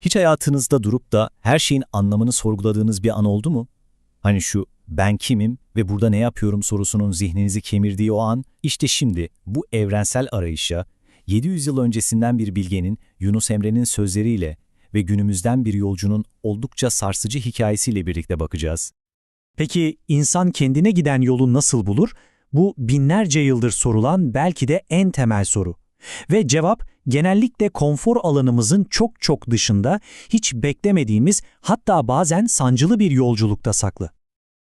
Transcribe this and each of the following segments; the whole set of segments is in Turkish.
Hiç hayatınızda durup da her şeyin anlamını sorguladığınız bir an oldu mu? Hani şu ben kimim ve burada ne yapıyorum sorusunun zihninizi kemirdiği o an, işte şimdi bu evrensel arayışa 700 yıl öncesinden bir bilgenin Yunus Emre'nin sözleriyle ve günümüzden bir yolcunun oldukça sarsıcı hikayesiyle birlikte bakacağız. Peki insan kendine giden yolu nasıl bulur? Bu binlerce yıldır sorulan belki de en temel soru. Ve cevap genellikle konfor alanımızın çok çok dışında, hiç beklemediğimiz hatta bazen sancılı bir yolculukta saklı.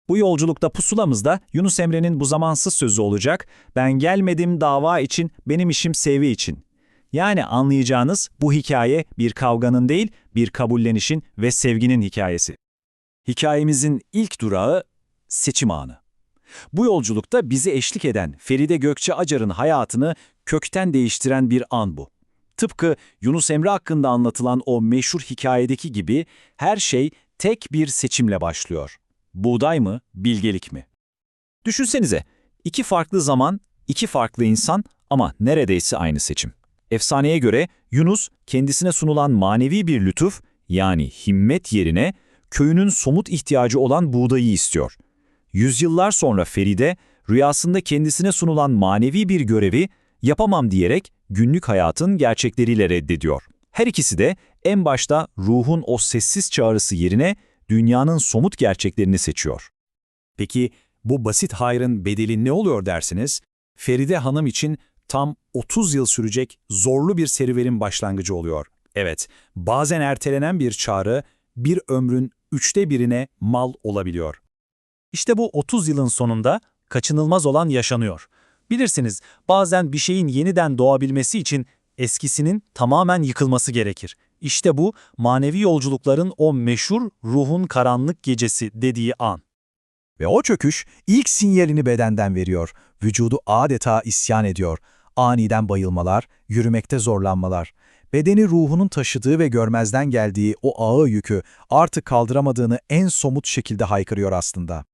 Bu yolculukta pusulamızda Yunus Emre'nin bu zamansız sözü olacak, ben gelmedim dava için, benim işim sevgi için. Yani anlayacağınız bu hikaye bir kavganın değil, bir kabullenişin ve sevginin hikayesi. Hikayemizin ilk durağı seçim anı. Bu yolculukta bizi eşlik eden Feride Gökçe Acar'ın hayatını kökten değiştiren bir an bu. Tıpkı Yunus Emre hakkında anlatılan o meşhur hikayedeki gibi her şey tek bir seçimle başlıyor. Buğday mı, bilgelik mi? Düşünsenize, iki farklı zaman, iki farklı insan ama neredeyse aynı seçim. Efsaneye göre Yunus kendisine sunulan manevi bir lütuf yani himmet yerine köyünün somut ihtiyacı olan buğdayı istiyor. Yüzyıllar sonra Feride rüyasında kendisine sunulan manevi bir görevi yapamam diyerek günlük hayatın gerçekleriyle reddediyor. Her ikisi de en başta ruhun o sessiz çağrısı yerine dünyanın somut gerçeklerini seçiyor. Peki bu basit hayrın bedeli ne oluyor dersiniz? Feride Hanım için tam 30 yıl sürecek zorlu bir serüvenin başlangıcı oluyor. Evet, bazen ertelenen bir çağrı bir ömrün üçte birine mal olabiliyor. İşte bu 30 yılın sonunda kaçınılmaz olan yaşanıyor. Bilirsiniz, bazen bir şeyin yeniden doğabilmesi için eskisinin tamamen yıkılması gerekir. İşte bu manevi yolculukların o meşhur ruhun karanlık gecesi dediği an. Ve o çöküş ilk sinyalini bedenden veriyor. Vücudu adeta isyan ediyor. Aniden bayılmalar, yürümekte zorlanmalar. Bedeni ruhunun taşıdığı ve görmezden geldiği o ağır yükü artık kaldıramadığını en somut şekilde haykırıyor aslında.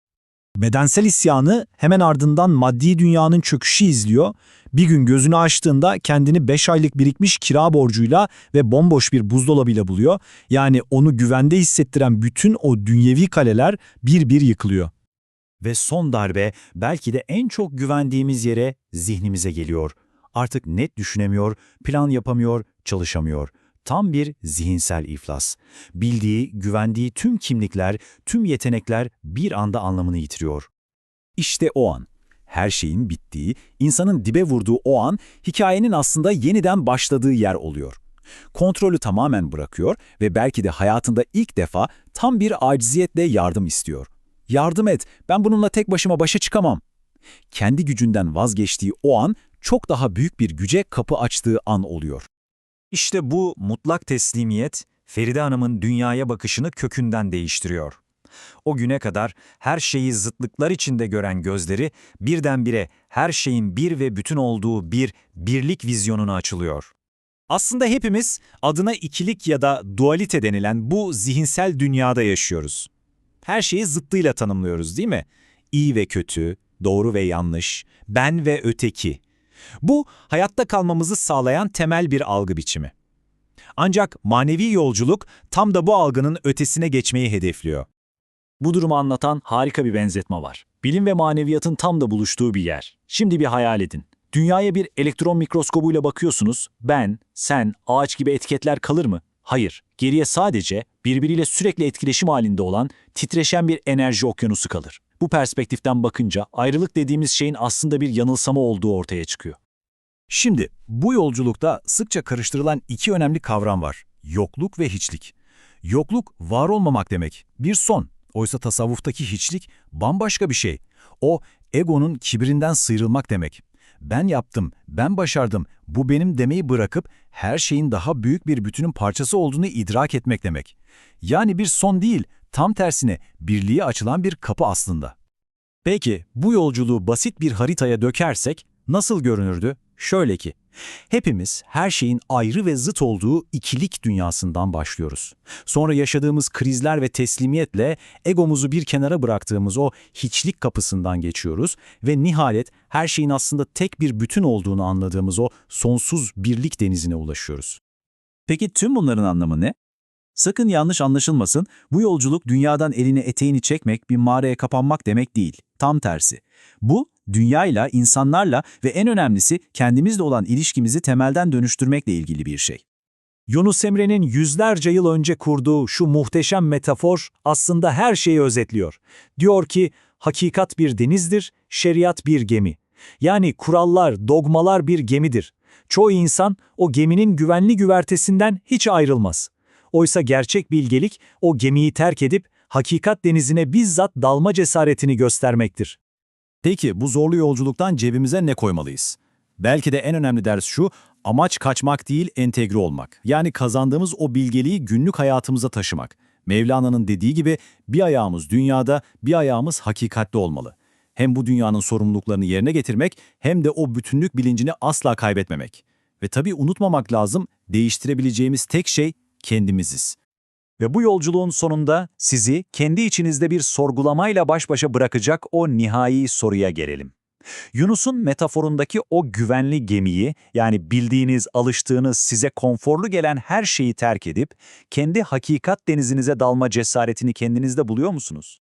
Bedensel isyanı hemen ardından maddi dünyanın çöküşü izliyor. Bir gün gözünü açtığında kendini 5 aylık birikmiş kira borcuyla ve bomboş bir buzdolabıyla buluyor. Yani onu güvende hissettiren bütün o dünyevi kaleler bir bir yıkılıyor. Ve son darbe belki de en çok güvendiğimiz yere zihnimize geliyor. Artık net düşünemiyor, plan yapamıyor, çalışamıyor. Tam bir zihinsel iflas. Bildiği, güvendiği tüm kimlikler, tüm yetenekler bir anda anlamını yitiriyor. İşte o an. Her şeyin bittiği, insanın dibe vurduğu o an, hikayenin aslında yeniden başladığı yer oluyor. Kontrolü tamamen bırakıyor ve belki de hayatında ilk defa tam bir aciziyetle yardım istiyor. Yardım et, ben bununla tek başıma başa çıkamam. Kendi gücünden vazgeçtiği o an çok daha büyük bir güce kapı açtığı an oluyor. İşte bu mutlak teslimiyet, Feride Hanım'ın dünyaya bakışını kökünden değiştiriyor. O güne kadar her şeyi zıtlıklar içinde gören gözleri birdenbire her şeyin bir ve bütün olduğu bir birlik vizyonuna açılıyor. Aslında hepimiz adına ikilik ya da dualite denilen bu zihinsel dünyada yaşıyoruz. Her şeyi zıttıyla tanımlıyoruz değil mi? İyi ve kötü, doğru ve yanlış, ben ve öteki. Bu, hayatta kalmamızı sağlayan temel bir algı biçimi. Ancak manevi yolculuk tam da bu algının ötesine geçmeyi hedefliyor. Bu durumu anlatan harika bir benzetme var. Bilim ve maneviyatın tam da buluştuğu bir yer. Şimdi bir hayal edin. Dünyaya bir elektron mikroskobuyla bakıyorsunuz, ben, sen, ağaç gibi etiketler kalır mı? Hayır, geriye sadece birbiriyle sürekli etkileşim halinde olan titreşen bir enerji okyanusu kalır. Bu perspektiften bakınca ayrılık dediğimiz şeyin aslında bir yanılsama olduğu ortaya çıkıyor. Şimdi bu yolculukta sıkça karıştırılan iki önemli kavram var. Yokluk ve hiçlik. Yokluk var olmamak demek, bir son. Oysa tasavvuftaki hiçlik bambaşka bir şey. O egonun kibirinden sıyrılmak demek. Ben yaptım, ben başardım, bu benim demeyi bırakıp her şeyin daha büyük bir bütünün parçası olduğunu idrak etmek demek. Yani bir son değil, tam tersine birliğe açılan bir kapı aslında. Peki bu yolculuğu basit bir haritaya dökersek nasıl görünürdü? Şöyle ki, hepimiz her şeyin ayrı ve zıt olduğu ikilik dünyasından başlıyoruz. Sonra yaşadığımız krizler ve teslimiyetle egomuzu bir kenara bıraktığımız o hiçlik kapısından geçiyoruz ve nihayet her şeyin aslında tek bir bütün olduğunu anladığımız o sonsuz birlik denizine ulaşıyoruz. Peki tüm bunların anlamı ne? Sakın yanlış anlaşılmasın, bu yolculuk dünyadan elini eteğini çekmek, bir mağaraya kapanmak demek değil. Tam tersi. Bu, dünyayla, insanlarla ve en önemlisi kendimizle olan ilişkimizi temelden dönüştürmekle ilgili bir şey. Yunus Emre'nin yüzlerce yıl önce kurduğu şu muhteşem metafor aslında her şeyi özetliyor. Diyor ki, hakikat bir denizdir, şeriat bir gemi. Yani kurallar, dogmalar bir gemidir. Çoğu insan o geminin güvenli güvertesinden hiç ayrılmaz. Oysa gerçek bilgelik o gemiyi terk edip hakikat denizine bizzat dalma cesaretini göstermektir. Peki bu zorlu yolculuktan cebimize ne koymalıyız? Belki de en önemli ders şu, amaç kaçmak değil entegre olmak. Yani kazandığımız o bilgeliği günlük hayatımıza taşımak. Mevlana'nın dediği gibi bir ayağımız dünyada, bir ayağımız hakikatte olmalı. Hem bu dünyanın sorumluluklarını yerine getirmek hem de o bütünlük bilincini asla kaybetmemek. Ve tabii unutmamak lazım, değiştirebileceğimiz tek şey kendimiziz. Ve bu yolculuğun sonunda sizi kendi içinizde bir sorgulamayla baş başa bırakacak o nihai soruya gelelim. Yunus'un metaforundaki o güvenli gemiyi, yani bildiğiniz, alıştığınız, size konforlu gelen her şeyi terk edip, kendi hakikat denizinize dalma cesaretini kendinizde buluyor musunuz?